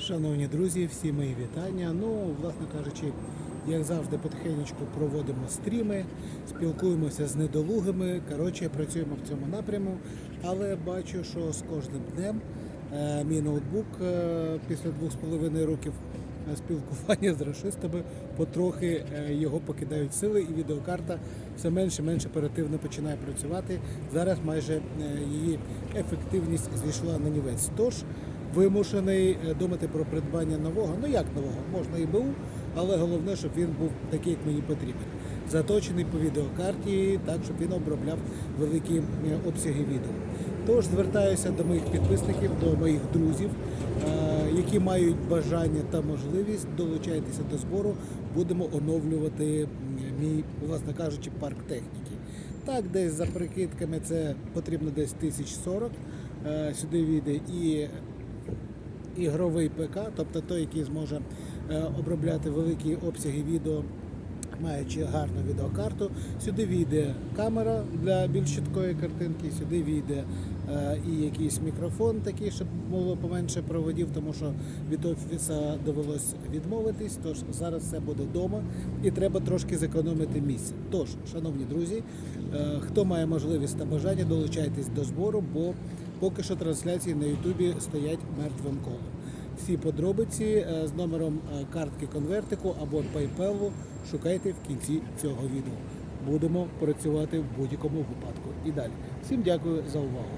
Шановні друзі, всі мої вітання. Ну, власне кажучи, як завжди, потихеньку проводимо стріми, спілкуємося з недолугими. Коротше, працюємо в цьому напряму, але бачу, що з кожним днем е, мій ноутбук е, після двох з половиною років е, спілкування з расистами потрохи е, його покидають сили, і відеокарта все менше менш оперативно починає працювати. Зараз майже е, її ефективність зійшла на нівець. Тож вимушений е, думати про придбання нового. Ну як нового? Можна і БУ, але головне, щоб він був такий, як мені потрібен. Заточений по відеокарті, так щоб він обробляв великі обсяги відео. Тож звертаюся до моїх підписників, до моїх друзів, е, які мають бажання та можливість долучайтеся до збору. Будемо оновлювати мій, власне кажучи, парк техніки. Так, десь за прикидками це потрібно десь 1040. Е, Сюди війде і ігровий ПК, тобто той, який зможе е, обробляти великі обсяги відео, маючи гарну відеокарту. Сюди війде камера для більш чіткої картинки, сюди війде е, і якийсь мікрофон такий, щоб було поменше проводів, тому що від офіса довелось відмовитись. Тож зараз все буде вдома і треба трошки зекономити місце. Тож, шановні друзі, е, хто має можливість та бажання, долучайтесь до збору, бо поки що трансляції на Ютубі стоять мертвим колом. Всі подробиці е, з номером е, картки конвертику або PayPal шукайте в кінці цього відео. Будемо працювати в будь-якому випадку. І далі. Всім дякую за увагу.